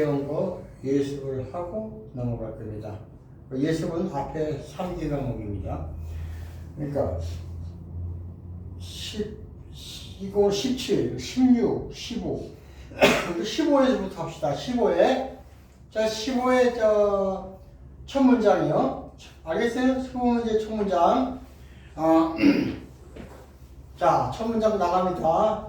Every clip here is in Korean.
배운 거 예습을 하고 넘어갈 겁니다. 그 예습은 앞에 3개 과목입니다. 그러니까 10, 이거 17, 16, 15. 15에서부터 합시다. 15에. 자, 15에 저, 첫 문장이요. 알겠어요? 15문제 첫 문장. 어, 자, 첫 문장 나갑니다.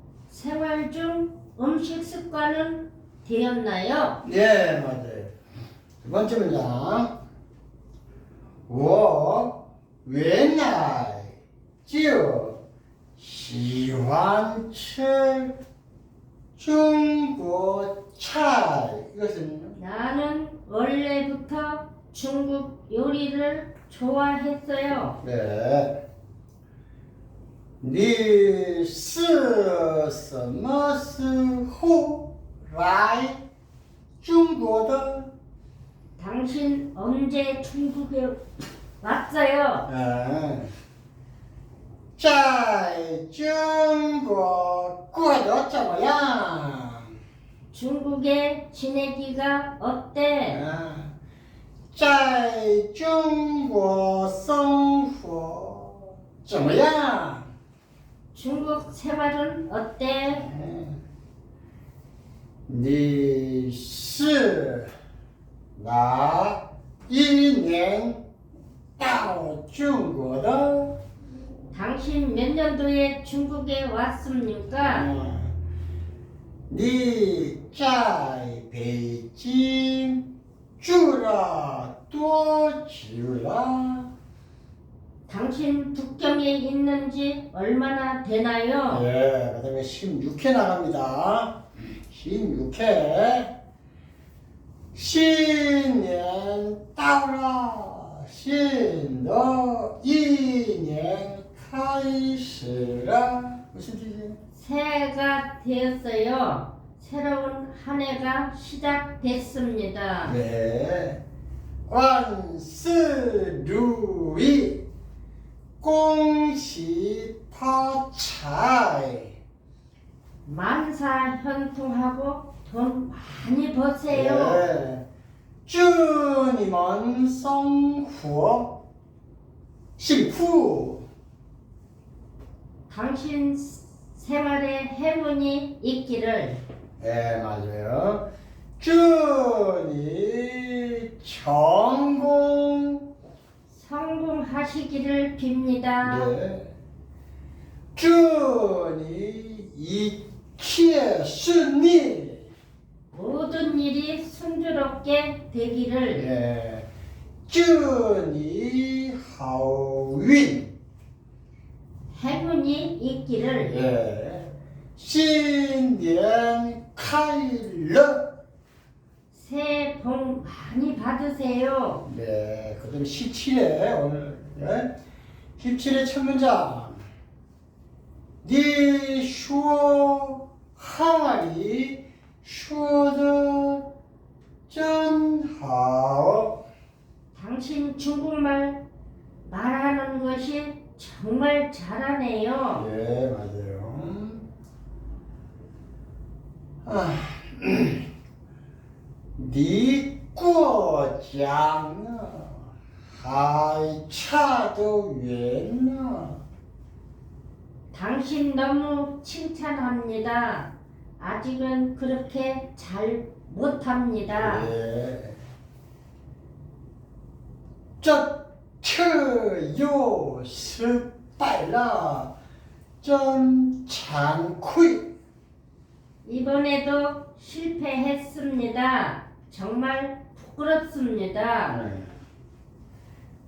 생활 중 음식 습관은 되었나요? 네, 맞아요. 두 번째 문제. 워, 웬날, 지우, 시완츠, 중국 찰. 이것은 나는 원래부터 중국 요리를 좋아했어요. 네. 你是什么时候来中国的？ 당신 언제 중국에 왔어요? 嗯，在中国过得怎么样？ 중국에 지내기가 어때? 嗯，在中国生活怎么样？ 중국 생활은 어때? 嗯，你是哪一年到中国的？ 당신 몇 년도에 중국에 왔습니까? 嗯，你在北京住了多久了？ 당신 북경에 있는 지 얼마나 되나요? 예, 그 다음에 16회 나갑니다. 16회. 신년 따라 신도 이년 카이시라 무슨 뜻이에요? 새해가 되었어요. 새로운 한 해가 시작됐습니다. 네. 원스 루이. 공시타차이 만사 현통하고 돈 많이 버세요. 예. 주님은 성후 실후 당신 생활에 행운이 있기를 예 맞아요 주님 정 하시기를 빕니다. 네. 주니 이키에스니 모든 일이 순조롭게 되기를 네. 주니 하윈 행운이 있기를 네. 신년 카일러 새해 복 많이 받으세요. 네, 그다음 17에 오늘 네? 17의 첫 문장. 네 슈어 항아리 슈어 아이 차도 왜나 당신 너무 칭찬합니다. 아직은 그렇게 잘 못합니다. 예. 저트요 스파라 좀 장쿠이 이번에도 실패했습니다. 정말 부끄럽습니다. 네.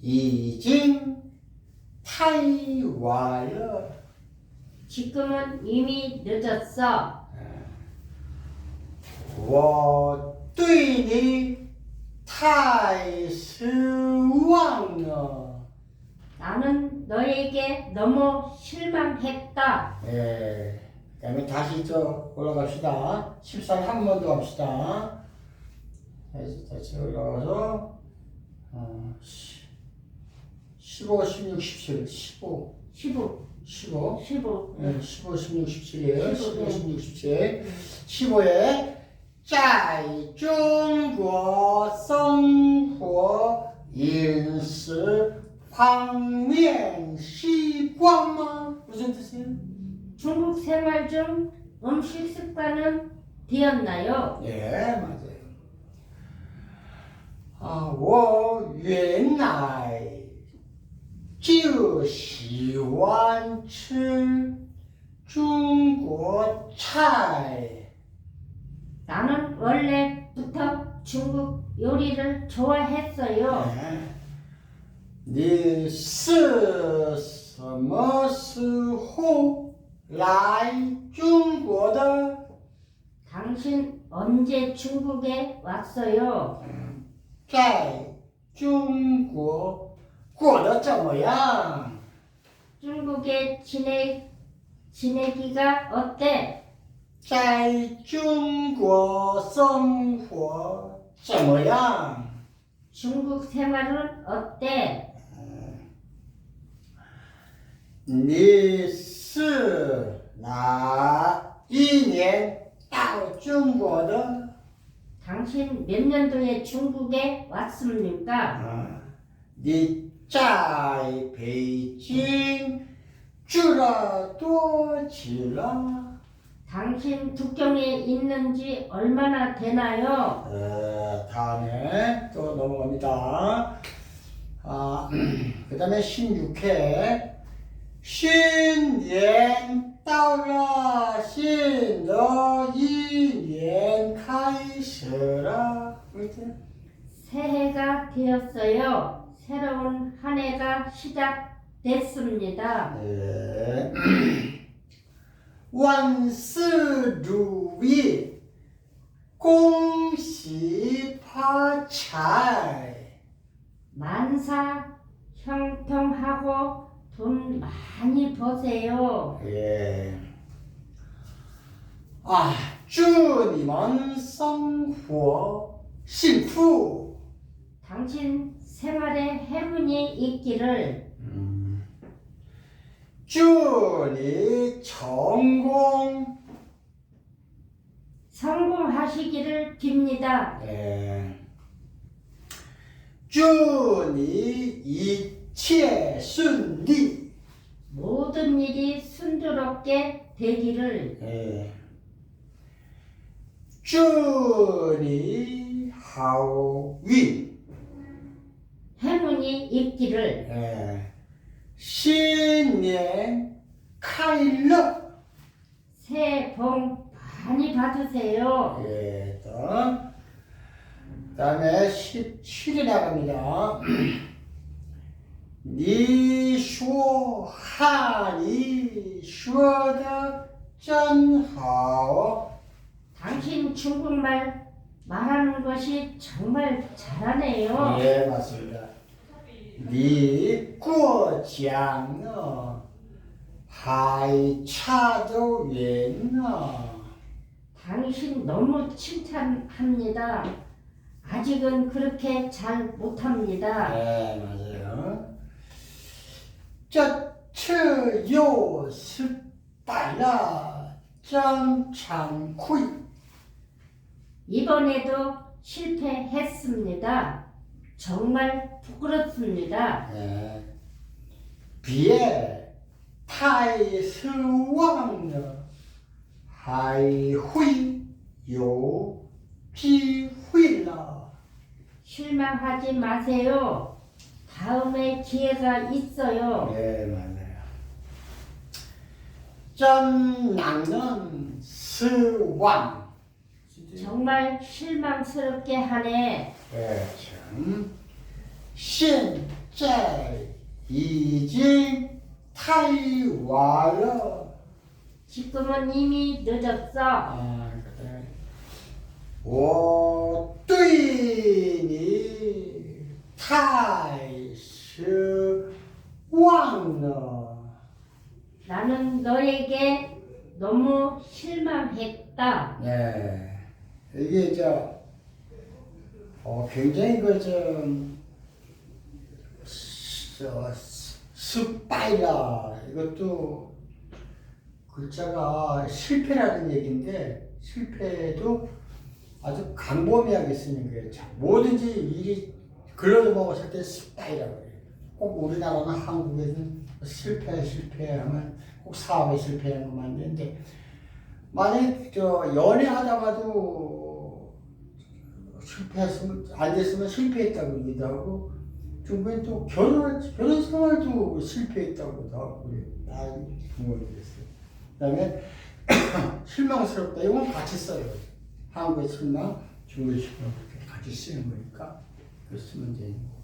已经太晚了。 지금은 이미 늦었어. 我对你太失望了。 나는 너에게 너무 실망했다. 예. 그다음에 다시 저 올라갑시다. 14 한 번 더 합시다. 다시 다시 올라가서 어, 15, 16, 17, 15, 15, 15, 15. 예, 15, 16, 17이에요. 15, 15, 16, 17. 15에 在中国生活饮食方面习惯吗？ 무슨 뜻이에요? 중국 생활 중 음식 습관은 되었나요? 예, 맞아요. 아, 我原来 就喜欢吃中国菜。 나는 원래부터 중국 요리를 좋아했어요. 你是什么时候来中国的？ 당신 언제 중국에 왔어요? 在中国 过得怎么样？ 중국에 지내 지내기가 어때? 在中国生活怎么样？ 중국 생활은 어때? 你是哪一年到中国的？ 당신 몇 년도에 중국에 왔습니까? 啊，你 在北京住了多久了？ 당신 북경에 있는지 얼마나 되나요? 어, 다음에 또 넘어갑니다. 아, 그 다음에 16회. 新年到了，新的一年开始了。 새해가 되었어요. 새로운 한 해가 시작됐습니다. 네. 완스루이 공시파찰 만사 형통하고 돈 많이 버세요. 예. 아, 주님은 성호 신부 당신 생활에 행운이 있기를 음. 주니 전공 성공하시기를 빕니다. 네. 주니 이치에 순리 모든 일이 순조롭게 되기를 네. 주니 하위 할머니의 입기를 예. 신예 카일러 새해 복 많이 받으세요. 예, 또 다음에 17이 나갑니다. 니쇼하니 슈어더 짠하오 당신 중국말 말하는 것이 정말 잘하네요. 예, 맞습니다. 你过奖了，还差得远呢。 당신 너무 칭찬합니다. 아직은 그렇게 잘 못합니다. 네, 맞아요. 这次又失败了，真惭愧。 이번에도 실패했습니다. 정말 부끄럽습니다. 예. 비에 타이 스왕 하이 후이 요 피휘라 실망하지 마세요. 다음에 기회가 있어요. 예 맞아요. 전낭은 스왕 정말 실망스럽게 하네. 예. 现在已经太晚了。 지금은 이미 늦었어. 啊，对，我对你太失望了。 나는 너에게 너무 실망했다. 네, 이게 저 어, 굉장히 그좀 저, 스파이라 이것도 글자가 실패라는 얘기인데 실패도 아주 강범위하게 쓰는 거예요. 자, 뭐든지 일이 글러도 먹었을 때 스파이라고 해요. 꼭 우리나라나 한국에서는 실패 실패하면 꼭 사업에 실패하는 것만 되는데 만약 저 연애하다가도 실패했으면 안 됐으면 실패했다고 그러기도 하고 중국엔 또 결혼 결혼 생활도 실패했다고도 하고 그래요. 아 모르겠어요. 그다음에 실망스럽다 이건 같이 써요. 한국의 실망, 중국의 실망 같이 쓰는 거니까 그 쓰면 되는 거.